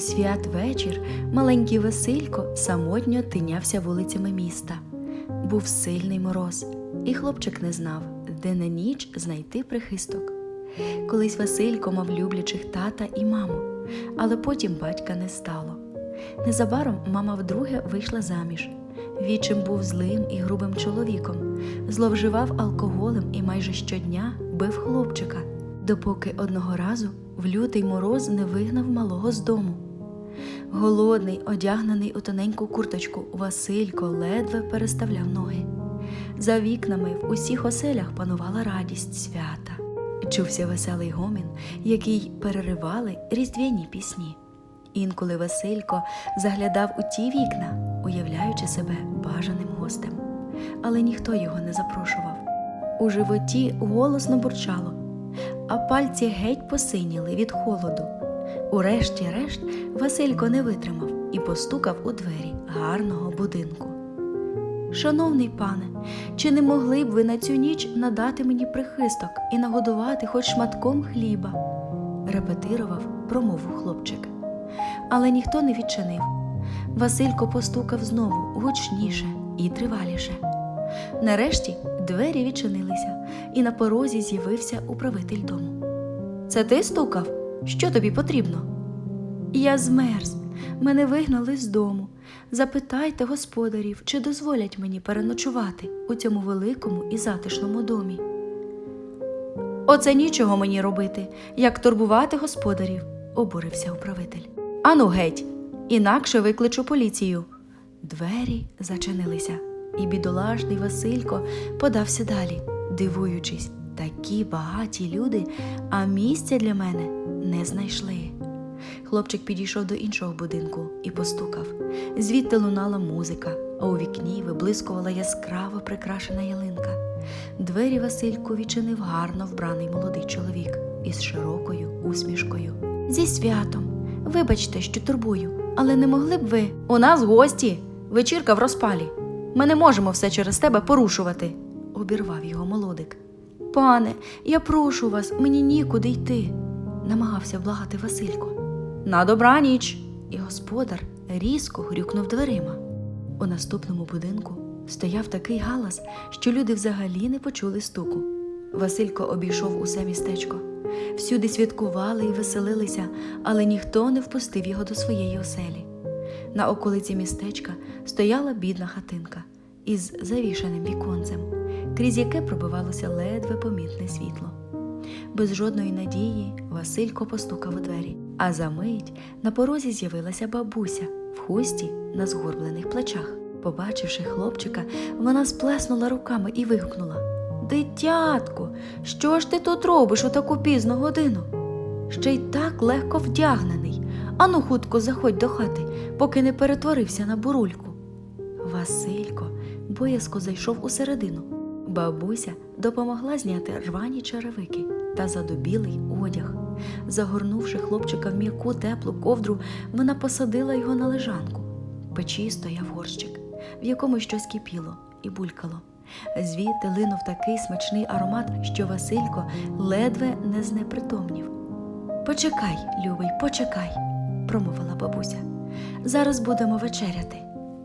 святвечір маленький Василько самотньо тинявся вулицями міста. Був сильний мороз, і хлопчик не знав, де на ніч знайти прихисток. Колись Василько мав люблячих тата і маму, але потім батька не стало. Незабаром мама вдруге вийшла заміж. Вічим був злим і грубим чоловіком, зловживав алкоголем і майже щодня бив хлопчика, допоки одного разу в лютий мороз не вигнав малого з дому. Голодний, одягнений у тоненьку курточку, Василько ледве переставляв ноги. За вікнами в усіх оселях панувала радість свята. Чувся веселий гомін, який переривали різдвяні пісні. Інколи Василько заглядав у ті вікна, уявляючи себе бажаним гостем, але ніхто його не запрошував. У животі голосно бурчало, а пальці геть посиніли від холоду. Урешті-решт Василько не витримав і постукав у двері гарного будинку. Шановний пане, чи не могли б ви на цю ніч надати мені прихисток і нагодувати хоч шматком хліба? репетирував промову хлопчик. Але ніхто не відчинив. Василько постукав знову гучніше і триваліше. Нарешті двері відчинилися, і на порозі з'явився управитель дому. Це ти стукав? Що тобі потрібно? Я змерз. Мене вигнали з дому. Запитайте господарів, чи дозволять мені переночувати у цьому великому і затишному домі. Оце нічого мені робити, як турбувати господарів, обурився управитель. Ану геть, інакше викличу поліцію. Двері зачинилися, і бідолашний Василько подався далі, дивуючись, такі багаті люди, а місця для мене не знайшли. Хлопчик підійшов до іншого будинку і постукав. Звідти лунала музика, а у вікні виблискувала яскраво прикрашена ялинка. Двері Васильку відчинив гарно вбраний молодий чоловік із широкою усмішкою. Зі святом. Вибачте, що турбую, але не могли б ви. У нас гості. Вечірка в розпалі. Ми не можемо все через тебе порушувати, обірвав його молодик. Пане, я прошу вас, мені нікуди йти, намагався благати Василько. На добраніч. І господар різко грюкнув дверима. У наступному будинку стояв такий галас, що люди взагалі не почули стуку. Василько обійшов усе містечко. Всюди святкували і веселилися, але ніхто не впустив його до своєї оселі. На околиці містечка стояла бідна хатинка із завішаним віконцем, крізь яке пробивалося ледве помітне світло. Без жодної надії Василько постукав у двері, а за мить на порозі з'явилася бабуся в хусті на згорблених плечах. Побачивши хлопчика, вона сплеснула руками і вигукнула Дитятко, що ж ти тут робиш у таку пізну годину? Ще й так легко вдягнений. Ану хутко заходь до хати, поки не перетворився на бурульку. Василько боязко зайшов усередину. Бабуся допомогла зняти рвані черевики та задубілий одяг. Загорнувши хлопчика в м'яку теплу ковдру, вона посадила його на лежанку. В печі стояв горщик, в якому щось кипіло і булькало. Звідти линув такий смачний аромат, що Василько ледве не знепритомнів. Почекай, любий, почекай, промовила бабуся. Зараз будемо вечеряти.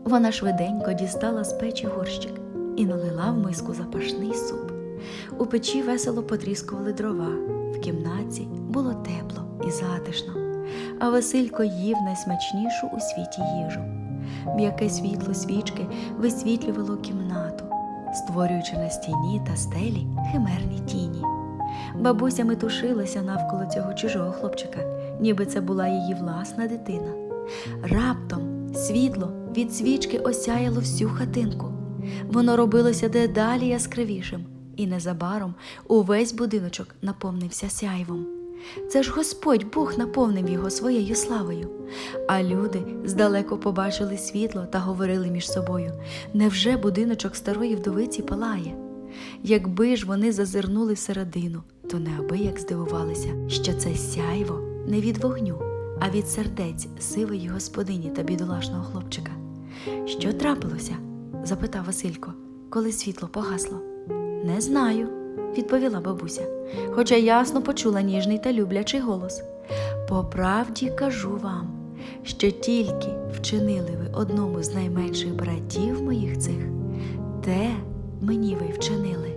Вона швиденько дістала з печі горщик і налила в миску запашний суп. У печі весело потріскували дрова, в кімнаті було тепло і затишно, а Василько їв найсмачнішу у світі їжу. М'яке світло свічки висвітлювало кімнату, створюючи на стіні та стелі химерні тіні. Бабуся метушилася навколо цього чужого хлопчика, ніби це була її власна дитина. Раптом світло від свічки осяяло всю хатинку. Воно робилося дедалі яскравішим, і незабаром увесь будиночок наповнився сяйвом. Це ж Господь Бог наповнив його своєю славою. А люди здалеку побачили світло та говорили між собою: невже будиночок старої вдовиці палає? Якби ж вони зазирнули всередину, то неабияк здивувалися, що це сяйво не від вогню, а від сердець сивої господині та бідолашного хлопчика. Що трапилося? запитав Василько, коли світло погасло. Не знаю, відповіла бабуся, хоча ясно почула ніжний та люблячий голос. По правді кажу вам, що тільки вчинили ви одному з найменших братів моїх цих, те мені ви вчинили.